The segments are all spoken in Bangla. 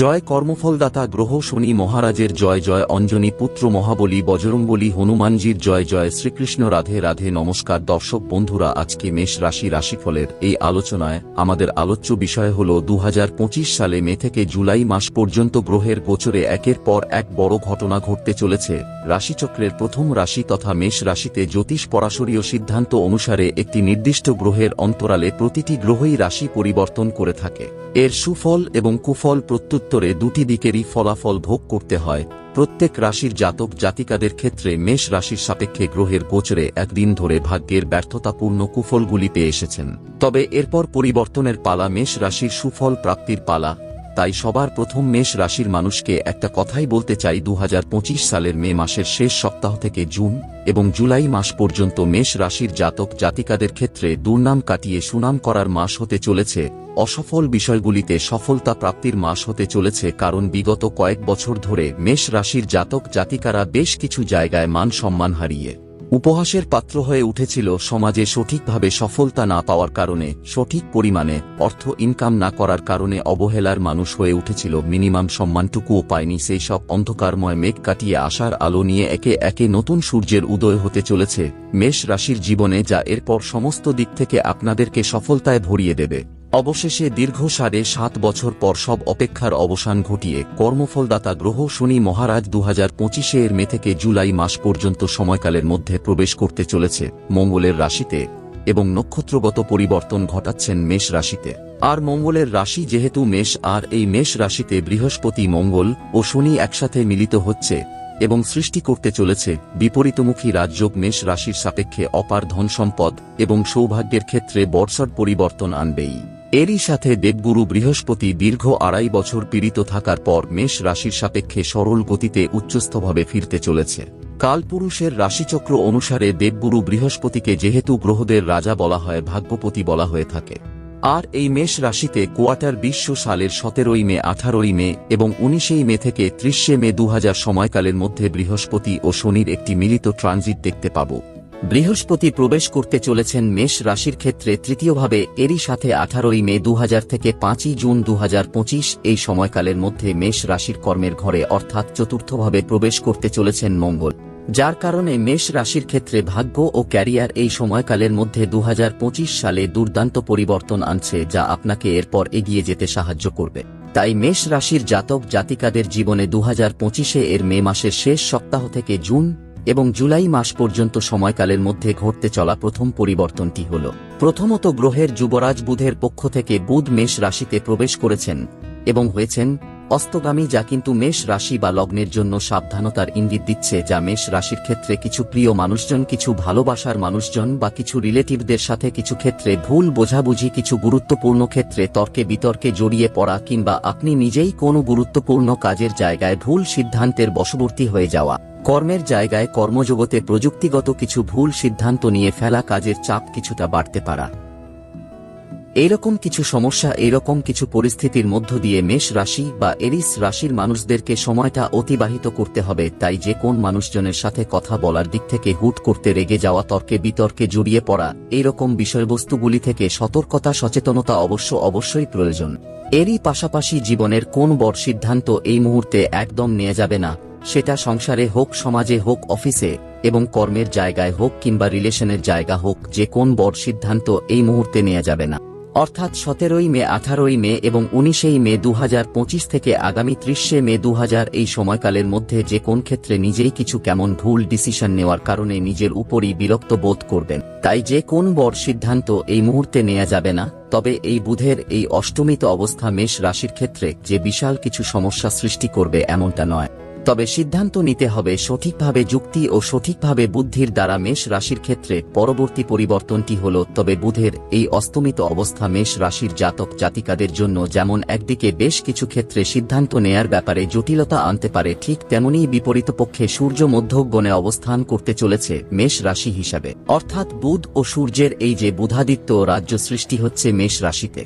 জয় কর্মফলদাতা গ্রহ শনি মহারাজের জয় জয় অঞ্জনী পুত্র মহাবলী বজরঙ্গলী হনুমানজির জয় জয় শ্রীকৃষ্ণ রাধে রাধে নমস্কার দর্শক বন্ধুরা, আজকে মেষ রাশি রাশিফলের এই আলোচনায় আমাদের আলোচ্য বিষয় হল দু সালে মে থেকে জুলাই মাস পর্যন্ত গ্রহের গোচরে একের পর এক বড় ঘটনা ঘটতে চলেছে। রাশিচক্রের প্রথম রাশি তথা মেষ রাশিতে জ্যোতিষ পরাশরীয় সিদ্ধান্ত অনুসারে একটি নির্দিষ্ট গ্রহের অন্তরালে প্রতিটি গ্রহই রাশি পরিবর্তন করে থাকে। এর সুফল এবং কুফল প্রত্যুত্তরে দুটি দিকেরই ফলাফল ভোগ করতে হয়। প্রত্যেক রাশির জাতক জাতিকাদের ক্ষেত্রে মেষ রাশির সাপেক্ষে গ্রহের গোচরে একদিন ধরে ভাগ্যের ব্যর্থতাপূর্ণ কুফলগুলি পেয়ে এসেছেন। তবে এরপর পরিবর্তনের পালা মেষ রাশির সুফল প্রাপ্তির পালা। তাই সবার প্রথম মেষ রাশির মানুষকে একটা কথাই বলতে চাই দু হাজার পঁচিশ সালের মে মাসের শেষ সপ্তাহ থেকে জুন এবং জুলাই মাস পর্যন্ত মেষ রাশির জাতক জাতিকাদের ক্ষেত্রে দুর্নাম কাটিয়ে সুনাম করার মাস হতে চলেছে। অসফল বিষয়গুলিতে সফলতা প্রাপ্তির মাস হতে চলেছে কারণ বিগত কয়েক বছর ধরে মেষ রাশির জাতক জাতিকারা বেশ কিছু জায়গায় মান সম্মান হারিয়ে উপহাসের পাত্র হয়ে উঠেছিল সমাজে সঠিকভাবে সফলতা না পাওয়ার কারণে, সঠিক পরিমাণে অর্থ ইনকাম না করার কারণে অবহেলার মানুষ হয়ে উঠেছিল। মিনিমাম সম্মানটুকুও পায়নি। সেই সব অন্ধকারময় মেঘ কাটিয়ে আসার আলো নিয়ে একে একে নতুন সূর্যের উদয় হতে চলেছে। মেষ রাশির জীবনে যা এরপর সমস্ত দিক থেকে আপনাদেরকে সফলতায় ভরিয়ে দেবে। অবশেষে দীর্ঘ সাড়ে সাত বছর পর সব অপেক্ষার অবসান ঘটিয়ে কর্মফলদাতা গ্রহ শনি মহারাজ দু হাজার পঁচিশে এর মে থেকে জুলাই মাস পর্যন্ত সময়কালের মধ্যে প্রবেশ করতে চলেছে মঙ্গলের রাশিতে এবং নক্ষত্রগত পরিবর্তন ঘটাচ্ছেন মেষ রাশিতে। আর মঙ্গলের রাশি যেহেতু মেষ, আর এই মেষ রাশিতে বৃহস্পতি মঙ্গল ও শনি একসাথে মিলিত হচ্ছে এবং সৃষ্টি করতে চলেছে বিপরীতমুখী রাজযোগ মেষ রাশির সাপেক্ষে অপার ধন সম্পদ এবং সৌভাগ্যের ক্ষেত্রে বর্ষার পরিবর্তন আনবেই। এরই সাথে দেবগুরু বৃহস্পতি দীর্ঘ আড়াই বছর পীড়িত থাকার পর মেষ রাশির সাপেক্ষে সরল গতিতে উচ্চস্থভাবে ফিরতে চলেছে। কালপুরুষের রাশিচক্র অনুসারে দেবগুরু বৃহস্পতিকে যেহেতু গ্রহদের রাজা বলা হয়, ভাগ্যপতি বলা হয়ে থাকে। আর এই মেষ রাশিতে কোয়ার্টার বিশ্ব সালের সতেরোই মে, আঠারোই মে এবং উনিশেই মে থেকে ত্রিশে মে দু সময়কালের মধ্যে বৃহস্পতি ও শনির একটি মিলিত ট্রানজিট দেখতে পাব। বৃহস্পতি প্রবেশ করতে চলেছেন মেষ রাশির ক্ষেত্রে তৃতীয়ভাবে, এরই সাথে আঠারোই মে দু হাজার থেকে পাঁচই জুন দুহাজার পঁচিশ, এই সময়কালের মধ্যে মেষ রাশির কর্মের ঘরে, অর্থাৎ চতুর্থভাবে প্রবেশ করতে চলেছেন মঙ্গল। যার কারণে মেষ রাশির ক্ষেত্রে ভাগ্য ও ক্যারিয়ার এই সময়কালের মধ্যে দুহাজার পঁচিশ সালে দুর্দান্ত পরিবর্তন আনছে, যা আপনাকে এরপর এগিয়ে যেতে সাহায্য করবে। তাই মেষ রাশির জাতক জাতিকাদের জীবনে দু পঁচিশে এর মে মাসের শেষ সপ্তাহ থেকে জুন এবং জুলাই মাস পর্যন্ত সময়কালের মধ্যে ঘটতে চলা প্রথম পরিবর্তনটি হল, প্রথমত গ্রহের যুবরাজ বুধের পক্ষ থেকে বুধ মেষ রাশিতে প্রবেশ করেছেন এবং হয়েছেন অস্তগামী যা কিন্তু মেষ রাশি বা লগ্নের জন্য সাবধানতার ইঙ্গিত দিচ্ছে, যা মেষ রাশির ক্ষেত্রে কিছু প্রিয় মানুষজন, কিছু ভালোবাসার মানুষজন বা কিছু রিলেটিভদের সাথে কিছু ক্ষেত্রে ভুল বোঝাবুঝি, কিছু গুরুত্বপূর্ণ ক্ষেত্রে তর্কে বিতর্কে জড়িয়ে পড়া কিংবা আপনি নিজেই কোনো গুরুত্বপূর্ণ কাজের জায়গায় ভুল সিদ্ধান্তের বশবর্তী হয়ে যাওয়া। কর্মের জায়গায় কর্মজগতে প্রযুক্তিগত কিছু ভুল সিদ্ধান্ত নিয়ে ফেলা কাজের চাপ কিছুটা বাড়তে পারা। এইরকম কিছু সমস্যা, এইরকম কিছু পরিস্থিতির মধ্য দিয়ে মেষ রাশি বা এরিস রাশির মানুষদেরকে সময়টা অতিবাহিত করতে হবে। তাই যে কোন মানুষজনের সাথে কথা বলার দিক থেকে হুট করতে রেগে যাওয়া, তর্কে বিতর্কে জড়িয়ে পড়া, এইরকম বিষয়বস্তুগুলি থেকে সতর্কতা, সচেতনতা অবশ্য অবশ্যই প্রয়োজন। এরই পাশাপাশি জীবনের কোন বড় সিদ্ধান্ত এই মুহূর্তে একদম নেওয়া যাবে না, সেটা সংসারে হোক, সমাজে হোক, অফিসে এবং কর্মের জায়গায় হোক কিংবা রিলেশনের জায়গা হোক, যে কোন বড় সিদ্ধান্ত এই মুহূর্তে নেওয়া যাবে না। অর্থাৎ সতেরোই মে, আঠারোই মে এবং উনিশেই মে দু হাজার পঁচিশ থেকে আগামী ত্রিশে মে দু এই সময়কালের মধ্যে যে কোন ক্ষেত্রে নিজেই কিছু কেমন ভুল ডিসিশন নেওয়ার কারণে নিজের উপরই বিরক্ত বোধ করবেন। তাই যে কোন বর সিদ্ধান্ত এই মুহূর্তে নেওয়া যাবে না, তবে এই বুধের এই অষ্টমিত অবস্থা মেষ রাশির ক্ষেত্রে যে বিশাল কিছু সমস্যা সৃষ্টি করবে এমনটা নয়। তবে সিদ্ধান্ত নিতে হবে সঠিকভাবে যুক্তি ও সঠিকভাবে বুদ্ধির দ্বারা মেষ রাশির ক্ষেত্রে পরবর্তী পরিবর্তনটি হল, তবে বুধের এই অস্তমিত অবস্থা মেষ রাশির জাতক জাতিকাদের জন্য যেমন একদিকে বেশ কিছু ক্ষেত্রে সিদ্ধান্ত নেয়ার ব্যাপারে জটিলতা আনতে পারে, ঠিক তেমনি বিপরীত পক্ষে সূর্য মধ্যগণে অবস্থান করতে চলেছে মেষ রাশি হিসাবে। অর্থাৎ বুধ ও সূর্যের এই যে বুধাদিত্য রাজ্য সৃষ্টি হচ্ছে মেষ রাশিতে।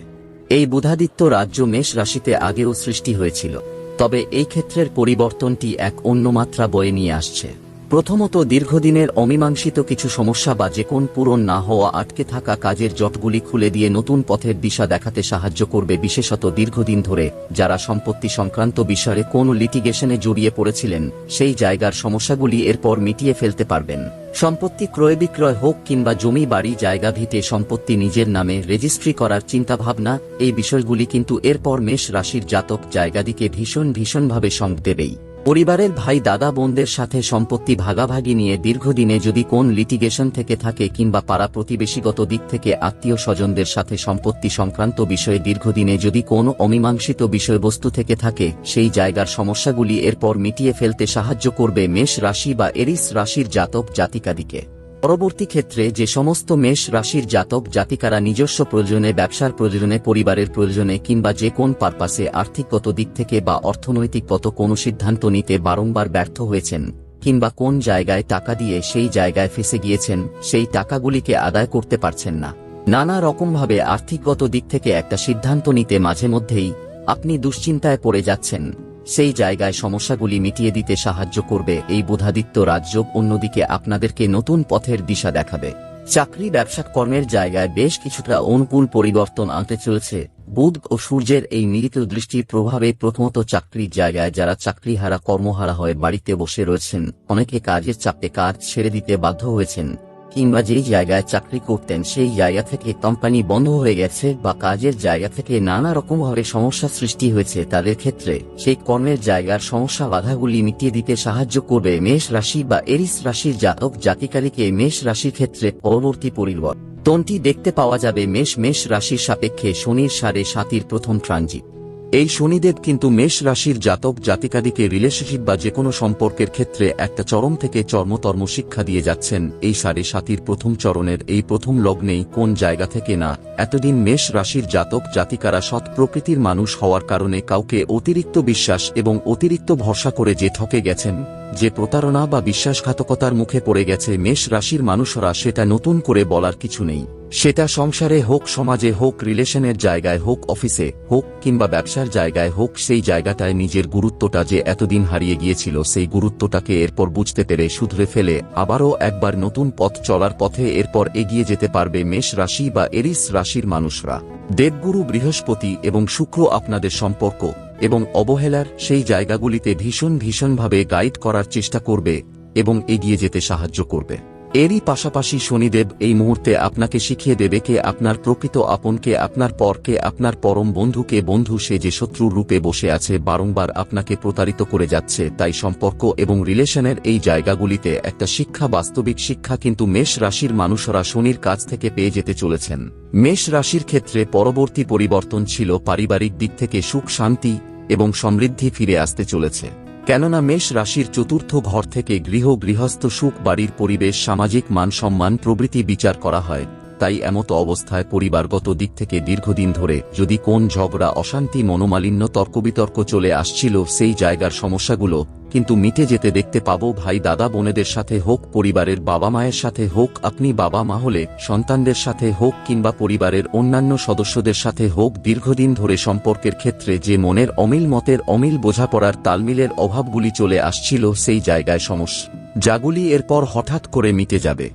এই বুধাদিত্য রাজ্য মেষ রাশিতে আগেও সৃষ্টি হয়েছিল। তবে এই ক্ষেত্রের পরিবর্তনটি এক অন্য মাত্রা বয়ে নিয়ে আসছে। প্রথমত দীর্ঘদিনের অমীমাংসিত কিছু সমস্যা বা যে কোন পূরণ না হওয়া আটকে থাকা কাজের জটগুলি খুলে দিয়ে নতুন পথের দিশা দেখাতে সাহায্য করবে, বিশেষত দীর্ঘদিন ধরে যারা সম্পত্তি সংক্রান্ত বিষয়ে কোন লিটিগেশনে জড়িয়ে পড়েছিলেন, সেই জায়গার সমস্যাগুলি এরপর মিটিয়ে ফেলতে পারবেন। সম্পত্তি ক্রয় বিক্রয় হোক কিংবা জমি, বাড়ি, জায়গা ভিটে সম্পত্তি নিজের নামে রেজিস্ট্রি করার চিন্তাভাবনা, এই বিষয়গুলি কিন্তু এরপর মেষ রাশির জাতক জায়গাদিকে ভীষণ ভীষণভাবে সঙ্গ দেবেই। পরিবারের ভাই দাদা বোনদের সাথে সম্পত্তি ভাগাভাগি নিয়ে দীর্ঘদিনে যদি কোন লিটিগেশন থেকে থাকে কিংবা পাড়া প্রতিবেশীগত দিক থেকে আত্মীয় স্বজনদের সাথে সম্পত্তি সংক্রান্ত বিষয়ে দীর্ঘদিনে যদি কোনো অমীমাংসিত বিষয়বস্তু থেকে থাকে, সেই জায়গার সমস্যাগুলি এরপর মিটিয়ে ফেলতে সাহায্য করবে মেষ রাশি বা এরিস রাশির জাতক জাতিকাদিকে। পরবর্তী ক্ষেত্রে যে সমস্ত মেষ রাশির জাতক জাতিকারা নিজস্ব প্রয়োজনে ব্যবসার প্রয়োজনে, পরিবারের প্রয়োজনে কিংবা যে কোন পারপাসে আর্থিকগত দিক থেকে বা অর্থনৈতিকগত কোনো সিদ্ধান্ত নিতে বারংবার ব্যর্থ হয়েছেন কিংবা কোন জায়গায় টাকা দিয়ে সেই জায়গায় ফেসে গিয়েছেন, সেই টাকাগুলিকে আদায় করতে পারছেন না। নানা রকমভাবে আর্থিকগত দিক থেকে একটা সিদ্ধান্ত নিতে মাঝে মধ্যেই আপনি দুশ্চিন্তায় পড়ে যাচ্ছেন। সেই জায়গায় সমস্যাগুলি মিটিয়ে দিতে সাহায্য করবে এই বোধাদিত্য রাজযোগ অন্যদিকে আপনাদেরকে নতুন পথের দিশা দেখাবে। চাকরি ব্যবসা কর্মের জায়গায় বেশ কিছুটা অনুকূল পরিবর্তন আনতে চলেছে। বুধ ও সূর্যের এই মিলিত দৃষ্টির প্রভাবে প্রথমত চাকরির জায়গায় যারা চাকরিহারা কর্মহারা হয়ে বাড়িতে বসে রয়েছেন, অনেকে কাজের চাপে কাজ ছেড়ে দিতে বাধ্য হয়েছেন। কিংবা যেই জায়গায় চাকরি করতেন, সেই জায়গা থেকে কোম্পানি বন্ধ হয়ে গেছে বা কাজের জায়গা থেকে নানা রকমভাবে সমস্যা সৃষ্টি হয়েছে তাদের ক্ষেত্রে, সেই কর্মের জায়গার সমস্যা বাধাগুলি মিটিয়ে দিতে সাহায্য করবে মেষ রাশি বা এরিস রাশির জাতক জাতিকারীকে মেষ রাশির ক্ষেত্রে পরবর্তী পরিবর্তনটি দেখতে পাওয়া যাবে মেষ মেষ রাশির সাপেক্ষে শনির সাড়ে সাতির প্রথম ট্রানজিট। এই শনিদেব কিন্তু মেষ রাশির জাতক জাতিকাদিকে রিলেশনশিপ বা যে কোনো সম্পর্কের ক্ষেত্রে একটা চরম থেকে চর্মতর্ম শিক্ষা দিয়ে যাচ্ছেন। এই সাড়ে সাতির প্রথম চরণের এই প্রথম লগ্নেই কোন জায়গা থেকে না? এতদিন মেষ রাশির জাতক জাতিকারা সৎ প্রকৃতির মানুষ হওয়ার কারণে কাউকে অতিরিক্ত বিশ্বাস এবং অতিরিক্ত ভরসা করে যে ঠকে গেছেন। যে প্রতারণা বা বিশ্বাসঘাতকতার মুখে পড়ে গেছে মেষ রাশির মানুষরা সেটা নতুন করে বলার কিছু নেই। সেটা সংসারে হোক, সমাজে হোক, রিলেশনের জায়গায় হোক, অফিসে হোক, কিংবা ব্যবসার জায়গায় হোক, সেই জায়গাটায় নিজের গুরুত্বটা যে এতদিন হারিয়ে গিয়েছিল, সেই গুরুত্বটাকে এরপর বুঝতে পেরে শুধরে ফেলে আবারও একবার নতুন পথ চলার পথে এরপর এগিয়ে যেতে পারবে মেষ রাশি বা এরিস রাশির মানুষরা। দেবগুরু বৃহস্পতি এবং শুক্র আপনাদের সম্পর্ক। এবং অবহেলার সেই জায়গাগুলিতে ভীষণ ভীষণভাবে গাইড করার চেষ্টা করবে এবং এগিয়ে যেতে সাহায্য করবে। এরই পাশাপাশি শনিদেব এই মুহূর্তে আপনাকে শিখিয়ে দেবে কে আপনার প্রকৃত আপনকে আপনার পরকে আপনার পরম বন্ধুকে বন্ধু সে যে শত্রুর রূপে বসে আছে, বারংবার আপনাকে প্রতারিত করে যাচ্ছে। তাই সম্পর্ক এবং রিলেশনের এই জায়গাগুলিতে একটা শিক্ষা, বাস্তবিক শিক্ষা কিন্তু মেষ রাশির মানুষরা শনির কাছ থেকে পেয়ে যেতে চলেছেন। মেষ রাশির ক্ষেত্রে পরবর্তী পরিবর্তন ছিল পারিবারিক দিক থেকে সুখ, শান্তি এবং সমৃদ্ধি ফিরে আসতে চলেছে। কেননা মেষ রাশির চতুর্থ ঘর থেকে গৃহ গৃহস্থ সুখ বাড়ির পরিবেশ সামাজিক মানসম্মান প্রভৃতি বিচার করা হয়। তাই এমত অবস্থায় পরিবারগত দিক থেকে দীর্ঘদিন ধরে যদি কোন ঝগড়া, অশান্তি, মনোমালিন্য, তর্কবিতর্ক চলে আসছিল সেই জায়গার সমস্যাগুলো কিন্তু মিটে যেতে দেখতে পাবো ভাই, দাদা, বোনেদের সাথে হোক, পরিবারের বাবা মায়ের সাথে হোক, আপনি বাবা মা হলে, সন্তানদের সাথে হোক কিংবা পরিবারের অন্যান্য সদস্যদের সাথে হোক, দীর্ঘদিন ধরে সম্পর্কের ক্ষেত্রে যে মনের অমিল মতের অমিল বোঝাপড়ার তালমিলের অভাবগুলি চলে আসছিল সেই জায়গায় সমস্যা যাগুলি এরপর হঠাৎ করে মিটে যাবে।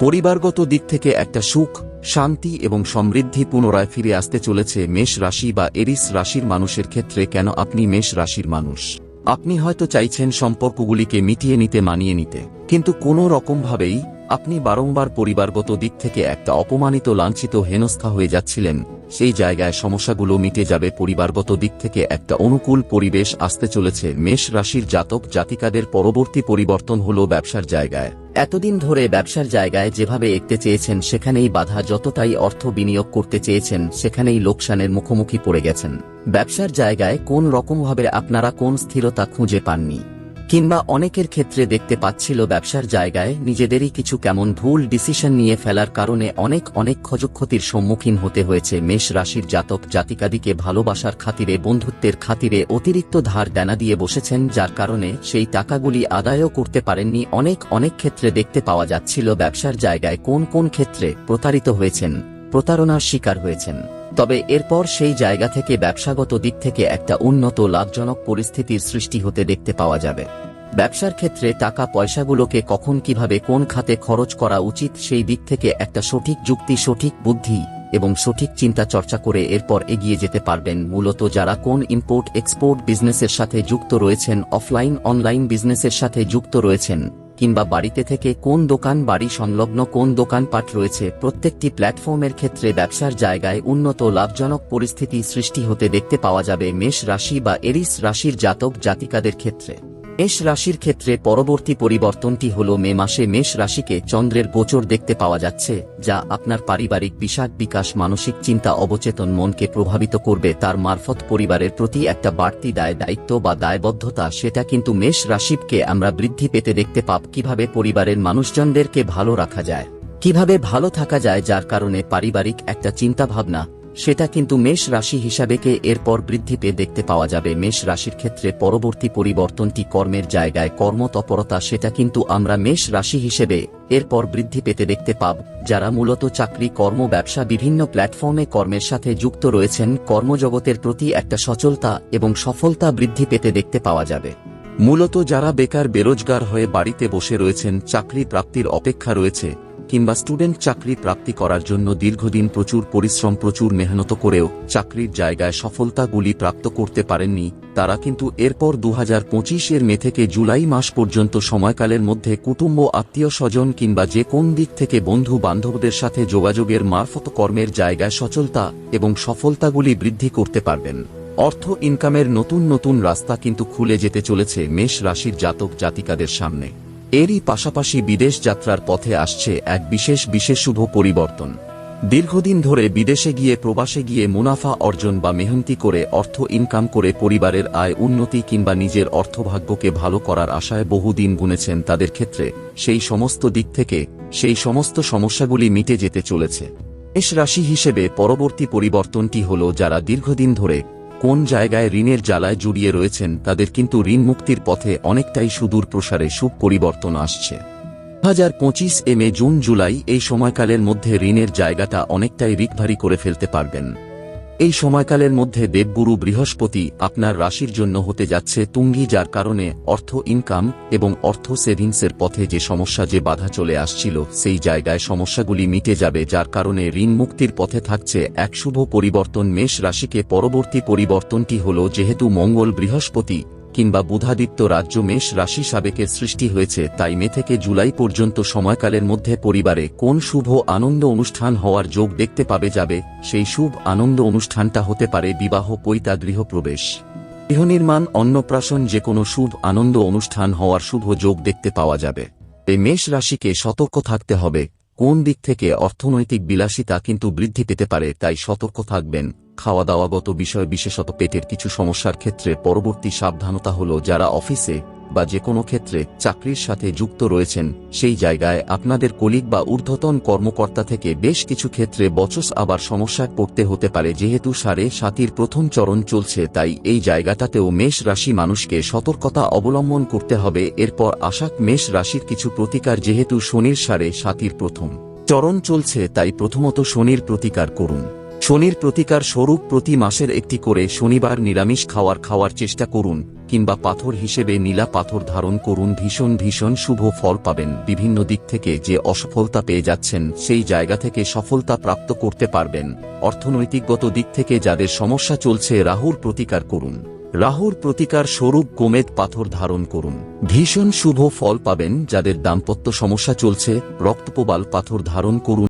পরিবারগত দিক থেকে একটা সুখ, শান্তি এবং সমৃদ্ধি পুনরায় ফিরে আসতে চলেছে মেষ রাশি বা এরিস রাশির মানুষের ক্ষেত্রে কেন আপনি মেষ রাশির মানুষ? আপনি হয়তো চাইছেন সম্পর্কগুলিকে মিটিয়ে নিতে, মানিয়ে নিতে। কিন্তু কোনো রকমভাবেই আপনি বারংবার পরিবারগত দিক থেকে একটা অপমানিত, লাঞ্ছিত, হেনস্থা হয়ে যাচ্ছিলেন। সেই জায়গায় সমস্যাগুলো মিটে যাবে। পরিবারগত দিক থেকে একটা অনুকূল পরিবেশ আসতে চলেছে। মেষ রাশির জাতক জাতিকাদের পরবর্তী পরিবর্তন হল ব্যবসার জায়গায়। এতদিন ধরে ব্যবসার জায়গায় যেভাবে এগতে চেয়েছেন, সেখানেই বাধা যতটাই অর্থ বিনিয়োগ করতে চেয়েছেন, সেখানেই লোকসানের মুখোমুখি পড়ে গেছেন। ব্যবসার জায়গায় কোন রকমভাবে আপনারা কোন স্থিরতা খুঁজে পাননি? কিংবা অনেকের ক্ষেত্রে দেখতে পাচ্ছিল ব্যবসার জায়গায় নিজেদেরই কিছু কেমন ভুল ডিসিশন নিয়ে ফেলার কারণে অনেক অনেক ক্ষয়ক্ষতির সম্মুখীন হতে হয়েছে মেষ রাশির জাতক জাতিকাদিকে ভালোবাসার খাতিরে, বন্ধুত্বের খাতিরে অতিরিক্ত ধার দেনা দিয়ে বসেছেন, যার কারণে সেই টাকাগুলি আদায়ও করতে পারেননি। অনেক অনেক ক্ষেত্রে দেখতে পাওয়া যাচ্ছিল ব্যবসার জায়গায় কোন কোন ক্ষেত্রে প্রতারিত হয়েছেন। প্রতারণার শিকার হয়েছেন। তবে এরপর সেই জায়গা থেকে ব্যবসাগত দিক থেকে একটা উন্নত লাভজনক পরিস্থিতির সৃষ্টি হতে দেখতে পাওয়া যাবে। ব্যবসার ক্ষেত্রে টাকা পয়সাগুলোকে কখন কীভাবে কোন খাতে খরচ করা উচিত সেই দিক থেকে একটা সঠিক যুক্তি, সঠিক বুদ্ধি এবং সঠিক চিন্তা চর্চা করে এরপর এগিয়ে যেতে পারবেন মূলত যারা কোন ইম্পোর্ট এক্সপোর্ট বিজনেসের সাথে যুক্ত রয়েছেন অফলাইন অনলাইন বিজনেসের সাথে যুক্ত রয়েছেন। কিংবা বাড়িতে থেকে কোন দোকান বাড়ি সংলগ্ন কোন দোকানপাট রয়েছে, প্রত্যেকটি প্ল্যাটফর্মের ক্ষেত্রে ব্যবসার জায়গায় উন্নত লাভজনক পরিস্থিতি সৃষ্টি হতে দেখতে পাওয়া যাবে মেষ রাশি বা এরিস রাশির জাতক জাতিকাদের ক্ষেত্রে। মেষ রাশির ক্ষেত্রে পরবর্তী পরিবর্তনটি হল মে মাসে মেষ রাশিকে চন্দ্রের গোচর দেখতে পাওয়া যাচ্ছে, যা আপনার পারিবারিক বিষাদ বিকাশ মানসিক চিন্তা অবচেতন মনকে প্রভাবিত করবে, তার মারফত পরিবারের প্রতি একটা বাড়তি দায় দায়িত্ব বা দায়বদ্ধতা, সেটা কিন্তু মেষ রাশিকে আমরা বৃদ্ধি পেতে দেখতে পাব। কীভাবে পরিবারের মানুষজনদেরকে ভালো রাখা যায়? কীভাবে ভালো থাকা যায়? যার কারণে পারিবারিক একটা চিন্তা ভাবনা সেটা কিন্তু মেষ রাশি হিসাবেকে এরপর বৃদ্ধি পেয়ে দেখতে পাওয়া যাবে। মেষ রাশির ক্ষেত্রে পরবর্তী পরিবর্তনটি কর্মের জায়গায় কর্মতৎপরতা সেটা কিন্তু আমরা মেষ রাশি হিসেবে এরপর বৃদ্ধি পেতে দেখতে পাব। যারা মূলত চাকরি, কর্ম, ব্যবসা, বিভিন্ন প্ল্যাটফর্মে কর্মের সাথে যুক্ত রয়েছেন, কর্মজগতের প্রতি একটা সচলতা এবং সফলতা বৃদ্ধি পেতে দেখতে পাওয়া যাবে। মূলত যারা বেকার, বেরোজগার হয়ে বাড়িতে বসে রয়েছেন, চাকরি প্রাপ্তির অপেক্ষা রয়েছে কিংবা স্টুডেন্ট চাকরি প্রাপ্তি করার জন্য দীর্ঘদিন প্রচুর পরিশ্রম, প্রচুর মেহনত করেও চাকরির জায়গায় সফলতাগুলি প্রাপ্ত করতে পারেননি, তারা কিন্তু এরপর দু হাজার পঁচিশ এর মে থেকে জুলাই মাস পর্যন্ত সময়কালের মধ্যে কুটুম্ব, আত্মীয় স্বজন কিংবা যে কোন দিক থেকে বন্ধু বান্ধবদের সাথে যোগাযোগের মারফত কর্মের জায়গায় সচলতা এবং সফলতাগুলি বৃদ্ধি করতে পারবেন। অর্থ ইনকামের নতুন নতুন রাস্তা কিন্তু খুলে যেতে চলেছে মেষ রাশির জাতক জাতিকাদের সামনে। এরই পাশাপাশি বিদেশ যাত্রার পথে আসছে এক বিশেষ বিশেষ শুভ পরিবর্তন। দীর্ঘদিন ধরে বিদেশে গিয়ে প্রবাসে গিয়ে মুনাফা অর্জন বা মেহনতি করে অর্থ ইনকাম করে পরিবারের আয় উন্নতি কিংবা নিজের অর্থভাগ্যকে ভালো করার আশায় বহুদিন গুনেছেন তাদের ক্ষেত্রে, সেই সমস্ত দিক থেকে, সেই সমস্ত সমস্যাগুলি মিটে যেতে চলেছে। এস রাশি হিসেবে পরবর্তী পরিবর্তনটি হল যারা দীর্ঘদিন ধরে কোন জায়গায় ঋণের জ্বালায় জুড়িয়ে রয়েছেন তাদের কিন্তু ঋণ মুক্তির পথে অনেকটাই সুদূর প্রসারে সুখ পরিবর্তন আসছে। হাজার পঁচিশ এম মে জুন জুলাই এই সময়কালের মধ্যে ঋণের জায়গাটা অনেকটাই রিকভারি করে ফেলতে পারবেন। এই সময়কালের মধ্যে দেবগুরু বৃহস্পতি আপনার রাশির জন্য হতে যাচ্ছে তুঙ্গি, যার কারণে অর্থ ইনকাম এবং অর্থ সেভিংসের পথে যে সমস্যা, যে বাধা চলে আসছিল, সেই জায়গায় সমস্যাগুলি মিটে যাবে, যার কারণে ঋণ মুক্তির পথে থাকছে এক শুভ পরিবর্তন। মেষ রাশিকে পরবর্তী পরিবর্তনটি হল, যেহেতু মঙ্গল বৃহস্পতি কিংবা বুধাদিত্য রাজ্য মেষ রাশি সাবেকের সৃষ্টি হয়েছে, তাই মে থেকে জুলাই পর্যন্ত সময়কালের মধ্যে পরিবারে কোন শুভ আনন্দ অনুষ্ঠান হওয়ার যোগ দেখতে পাবে যাবে, সেই শুভ আনন্দ অনুষ্ঠানটা হতে পারে বিবাহ, পৈতা গৃহপ্রবেশ গৃহনির্মাণ অন্নপ্রাশন যে কোনো শুভ আনন্দ অনুষ্ঠান হওয়ার শুভ যোগ দেখতে পাওয়া যাবে। এই মেষ রাশিকে সতর্ক থাকতে হবে। কোন দিক থেকে অর্থনৈতিক বিলাসিতা কিন্তু বৃদ্ধি পেতে পারে তাই সতর্ক থাকবেন। খাওয়া দাওয়াগত বিষয় বিশেষত পেটের কিছু সমস্যার ক্ষেত্রে পরবর্তী সাবধানতা হল যারা অফিসে বা যে কোনো ক্ষেত্রে চাকরির সাথে যুক্ত রয়েছেন, সেই জায়গায় আপনাদের কলিগ বা ঊর্ধ্বতন কর্মকর্তা থেকে বেশ কিছু ক্ষেত্রে বচস আবার সমস্যায় পড়তে হতে পারে যেহেতু সারে সাতির প্রথম চরণ চলছে, তাই এই জায়গাটাতেও মেষ রাশি মানুষকে সতর্কতা অবলম্বন করতে হবে। এরপর আশাক মেষ রাশির কিছু প্রতিকার যেহেতু শনির সারে সাতির প্রথম চরণ চলছে, তাই প্রথমত শনির প্রতিকার করুন। শনির প্রতিকার স্বরূপ প্রতি মাসের একটি করে শনিবার নিরামিষ খাওয়ার খাওয়ার চেষ্টা করুন। কিংবা পাথর হিসেবে নীলা পাথর ধারণ করুন, ভীষণ ভীষণ শুভ ফল পাবেন। বিভিন্ন দিক থেকে যে অসফলতা পেয়ে যাচ্ছেন, সেই জায়গা থেকে সফলতা প্রাপ্ত করতে পারবেন। অর্থনৈতিকগত দিক থেকে যাদের সমস্যা চলছে রাহুর প্রতিকার করুন। রাহুর প্রতিকার স্বরূপ গোমেদ পাথর ধারণ করুন। ভীষণ শুভ ফল পাবেন যাদের দাম্পত্য সমস্যা চলছে, রক্তপোবাল পাথর ধারণ করুন।